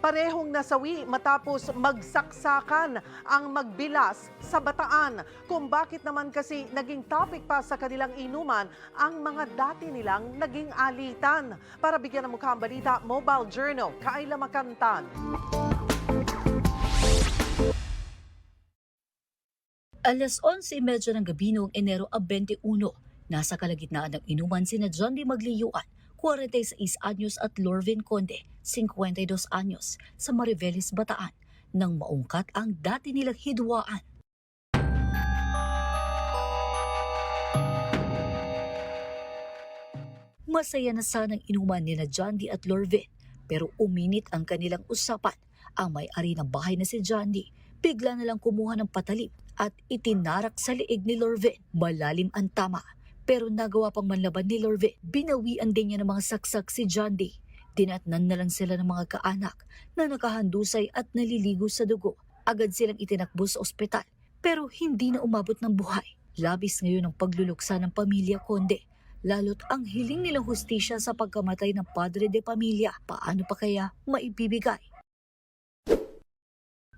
Parehong nasawi matapos magsaksakan ang magbilas sa bataan. Kung bakit naman kasi naging topic pa sa kanilang inuman ang mga dati nilang naging alitan. Para bigyan ng mukha ang balita, Mobile Journal, Kaila Makantan. Alas 11.30 ng gabi noong Enero 21, nasa kalagitnaan ng inuman sina John D. Magliyuan, 46 anyos at Lorvin Conde, 52 anyos, sa Mariveles, Bataan, nang maungkat ang dati nilang hidwaan. Masaya na sanang inuman nila John D. at Lorvin, pero uminit ang kanilang usapan. Ang may-ari ng bahay na si D. bigla na lang kumuha ng patalim at itinarak sa liig ni Lorvin. Malalim ang tama, pero nagawa pang manlaban ni Lorvin. Binawian din niya ng mga saksak si John D. Dinatnan na lang sila ng mga kaanak na nakahandusay at naliligo sa dugo. Agad silang itinakbo sa ospital, pero hindi na umabot ng buhay. Labis ngayon ang pagluluksa ng pamilya Conde. Lalo't ang hiling nilang hustisya sa pagkamatay ng padre de pamilya. Paano pa kaya maibibigay?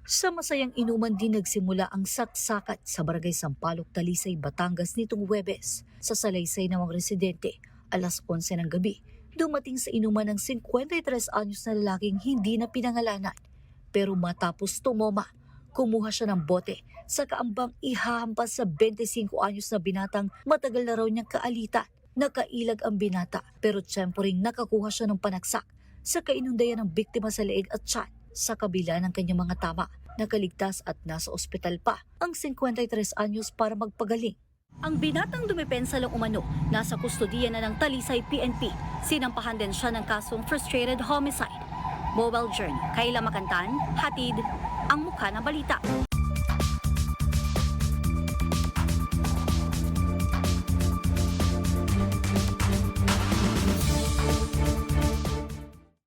Sa masayang inuman din nagsimula ang saksakat sa barangay Sampaloc, Talisay, Batangas nitong Webes. Sa salaysay ng mga residente, alas 11 ng gabi, dumating sa inuman ng 53 anyos na lalaking hindi na pinangalanan. Pero matapos tumoma, kumuha siya ng bote sa kaambang ihahampas sa 25 anyos na binatang matagal na raw niyang kaalitan. Nakailag ang binata pero tiyemporing nakakuha siya ng panaksak sa kainundayan ng biktima sa leeg at tiyan sa kabila ng kanyang mga tama. Nakaligtas at nasa ospital pa ang 53 anyos para magpagaling. Ang binatang dumepensa lang umano, nasa kustodiya na ng Talisay PNP. Sinampahan din siya ng kasong frustrated homicide. Mobile Journey, Kayla Makantan, hatid ang mukha ng balita.